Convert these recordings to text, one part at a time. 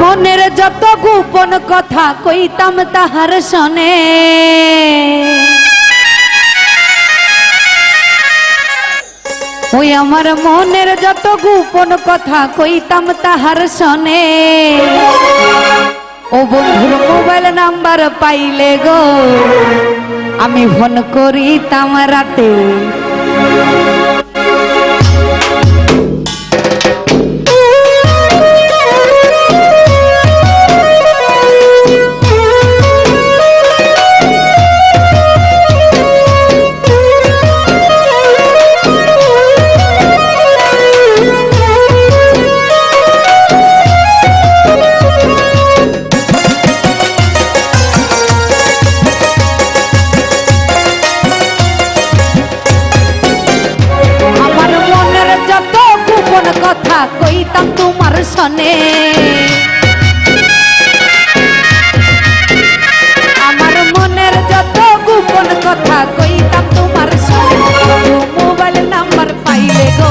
মনের যত গোপন কথা কইতাম তাহার শনে। ওই আমার মনের যত গোপন কথা কইতাম তাহার শনে। ও বন্ধুর মোবাইল নাম্বার পাইলে গো, আমি ফোন করিতাম রাতে। সনে আমার মনের যত গোপন কথা কইতাম তোমার সনে মোবাইল নাম্বার পাইলে গো।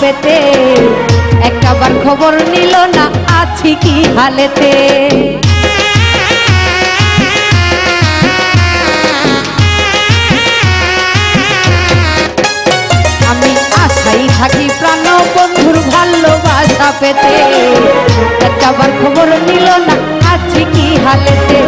পেতে একবার খবর নিল না, আছি কি হালেতে? আমি আশাই থাকি প্রাণ বন্ধুর ভালোবাসা পেতে। একবার খবর নিল না, আছি কি হালেতে?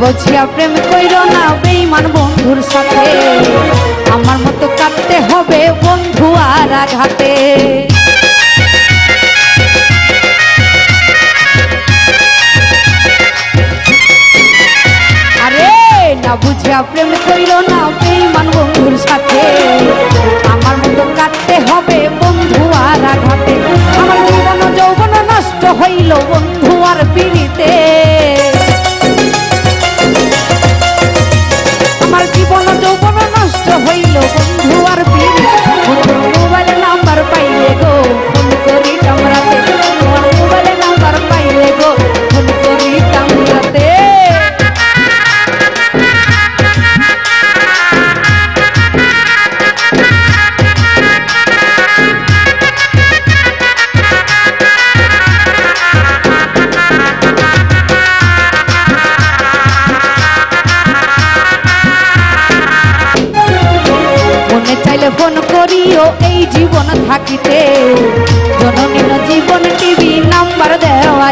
না প্রেম কইর না বেইমান বন্ধুর সাথে। আমার মতো কাটতে হবে বন্ধু আর আঘাতে। আরে, না বুঝিয়া প্রেম কইর না বেইমান বন্ধুর সাথে। আমার মতো কাটতে হবে বন্ধু আর আঘাতে। আমার জীবন যৌবন নষ্ট হইল বন্ধু আর পিড়িতে থাকিতে জননীন জীবন টিভি নাম্বার দেওয়া